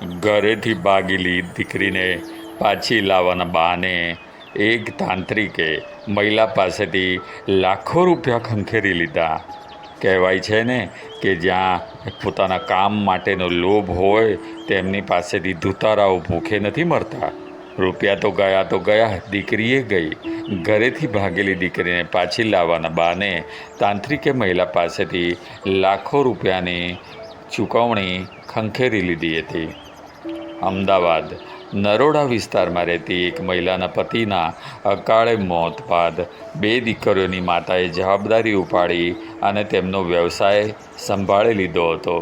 ઘરેથી ભાગેલી દીકરીને પાછી લાવવાના બહાને એક તાંત્રિકે મહિલા પાસેથી લાખો રૂપિયા ખંખેરી લીધા. કહેવાય છે ને કે જ્યાં પોતાના કામ માટેનો લોભ હોય, તેમની પાસેથી ધુતારાઓ ભૂખે નથી મરતા. રૂપિયા તો ગયા તો ગયા, દીકરીએ ગઈ. ઘરેથી ભાગેલી દીકરીને પાછી લાવવાના બહાને તાંત્રિકે મહિલા પાસેથી લાખો રૂપિયાની ચૂકવણી ખંખેરી લીધી હતી. અમદાવાદ. નરોડા વિસ્તારમાં રહેતી એક મહિલાના પતિના અકાળે મોત બાદ બે દીકરીઓની માતાએ જવાબદારી ઉપાડી અને તેમનો વ્યવસાય સંભાળી લીધો હતો.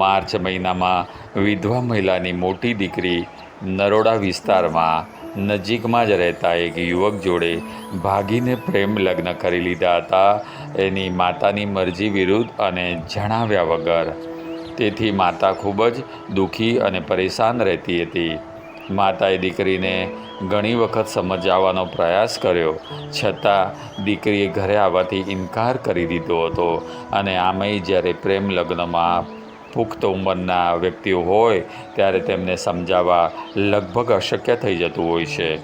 માર્ચ મહિનામાં વિધવા મહિલાની મોટી દીકરી નરોડા વિસ્તારમાં નજીકમાં જ રહેતા એક યુવક જોડે ભાગીને પ્રેમ લગ્ન કરી લીધા હતા. એની માતાની મરજી વિરુદ્ધ અને જણાવ્યા વગર તેથી માતા ખૂબ જ દુઃખી અને પરેશાન રહેતી હતી. માતાએ દીકરીને ઘણી વખત સમજાવવાનો પ્રયાસ કર્યો. છતાં દીકરીએ ઘરે આવવાથી ઇનકાર કરી દીધો હતો અને આમેય જ્યારે પ્રેમ લગ્નમાં પુખ્ત ઉંમરના વ્યક્તિઓ હોય ત્યારે તેમને સમજાવવા લગભગ અશક્ય થઈ જતું હોય છે.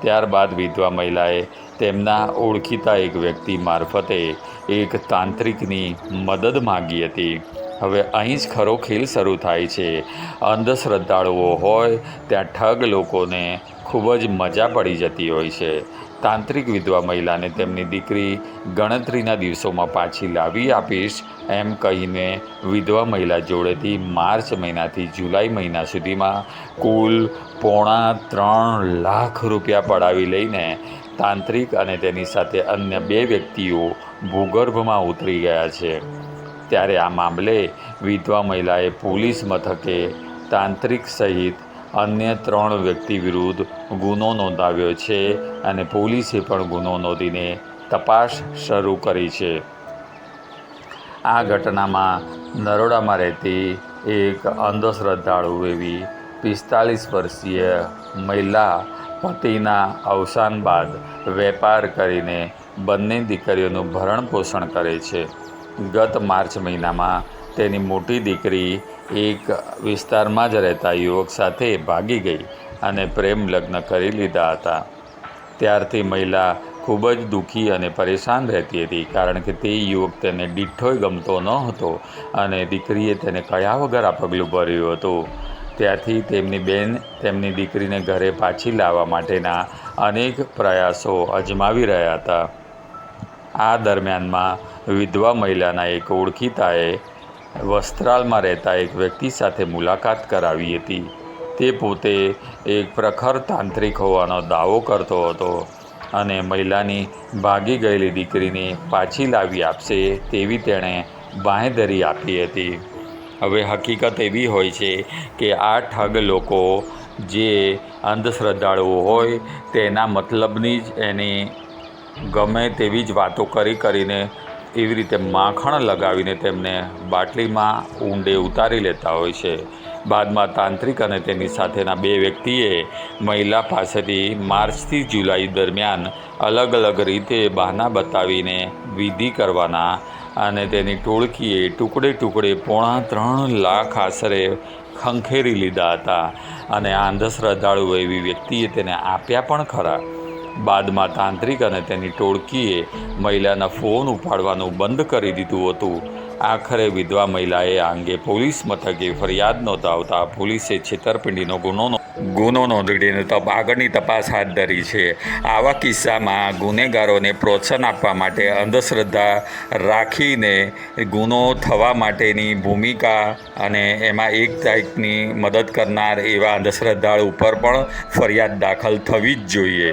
ત્યારબાદ વિધવા મહિલાએ તેમના ઓળખીતા એક વ્યક્તિ મારફતે એક તાંત્રિકની મદદ માગી હતી. હવે અહીં જ ખરો ખેલ શરૂ થાય છે. અંધશ્રદ્ધાળુઓ હોય, ત્યાં ઠગ લોકોને ખૂબ જ મજા પડી જતી હોય છે. તાંત્રિક વિધવા મહિલાને તેમની દીકરી ગણતરીના દિવસોમાં પાછી લાવી આપીશ, એમ કહીને વિધવા મહિલા જોડેથી માર્ચ મહિનાથી જુલાઈ મહિના સુધીમાં કુલ પોણા ત્રણ લાખ રૂપિયા પડાવી લઈને તાંત્રિક અને તેની સાથે અન્ય બે વ્યક્તિઓ ભૂગર્ભમાં ઉતરી ગયા છે. ત્યારે આ મામલે વિધવા મહિલાએ પોલીસ મથકે તાંત્રિક સહિત અન્ય ત્રણ વ્યક્તિ વિરુદ્ધ ગુનો નોંધાવ્યો છે અને પોલીસે પણ ગુનો નોંધીને તપાસ શરૂ કરી છે. આ ઘટનામાં નરોડામાં રહેતી એક અંધશ્રદ્ધાળુ એવી પિસ્તાલીસ વર્ષીય મહિલા પતિના અવસાન બાદ વેપાર કરીને બંને દીકરીઓનું ભરણ પોષણ કરે છે. ગત માર્ચ મહિનામાં તેની મોટી દીકરી એક વિસ્તારમાં જ રહેતા યુવક સાથે ભાગી ગઈ અને પ્રેમ લગ્ન કરી લીધા હતા. ત્યારથી મહિલા ખૂબ જ દુઃખી અને પરેશાન રહેતી હતી કારણ કે તે યુવક તેને ડીઠોય ગમતો ન હતો અને દીકરીએ તેને કયા વગર આ પગલું ભર્યું હતું. ત્યાંથી તેમની બેન તેમની દીકરીને ઘરે પાછી લાવવા માટેના અનેક પ્રયાસો અજમાવી રહ્યા હતા. આ દરમિયાનમાં વિધવા મહિલાના એક ઓળખીતાએ વસ્ત્રાલમાં રહેતા એક વ્યક્તિ સાથે મુલાકાત કરાવી હતી. તે પોતે એક પ્રખર તાંત્રિક હોવાનો દાવો કરતો હતો અને મહિલાની ભાગી ગયેલી દીકરીને પાછી લાવી આપશે તેવી તેણે બાંહેધરી આપી હતી. હવે હકીકત એવી હોય છે કે આ ઠગ લોકો જે અંધશ્રદ્ધાળુઓ હોય તેના મતલબની જ એની ગમે તેવી જ વાતો કરી કરીને એવી રીતે માખણ લગાવીને તેમને બાટલીમાં ઊંડે ઉતારી લેતા હોય છે. બાદમાં તાંત્રિક અને તેની સાથેના બે વ્યક્તિએ મહિલા પાસેથી માર્ચથી જુલાઈ દરમિયાન અલગ અલગ રીતે બહાના બતાવીને વિધિ કરવાના અને તેની ટોળકીએ ટુકડે ટુકડે પોણા ત્રણ લાખ આશરે ખંખેરી લીધા હતા અને આંધશ્રદ્ધાળુ એવી વ્યક્તિએ તેને આપ્યા પણ ખરા. બાદમાં તાંત્રિક અને તેની ટોળકીએ મહિલાના ફોન ઉપાડવાનું બંધ કરી દીધું હતું. આખરે વિધવા મહિલાએ આ અંગે પોલીસ મથકે ફરિયાદ નોંધાવતા પોલીસે છેતરપિંડીનો ગુનો ગુનો નોંધીને આગળની તપાસ હાથ ધરી છે. આવા કિસ્સામાં ગુનેગારોને પ્રોત્સાહન આપવા માટે અંધશ્રદ્ધા રાખીને ગુનો થવા માટેની ભૂમિકા અને એમાં એક ટાઈપની મદદ કરનાર એવા અંધશ્રદ્ધાળુ ઉપર પણ ફરિયાદ દાખલ થવી જ જોઈએ.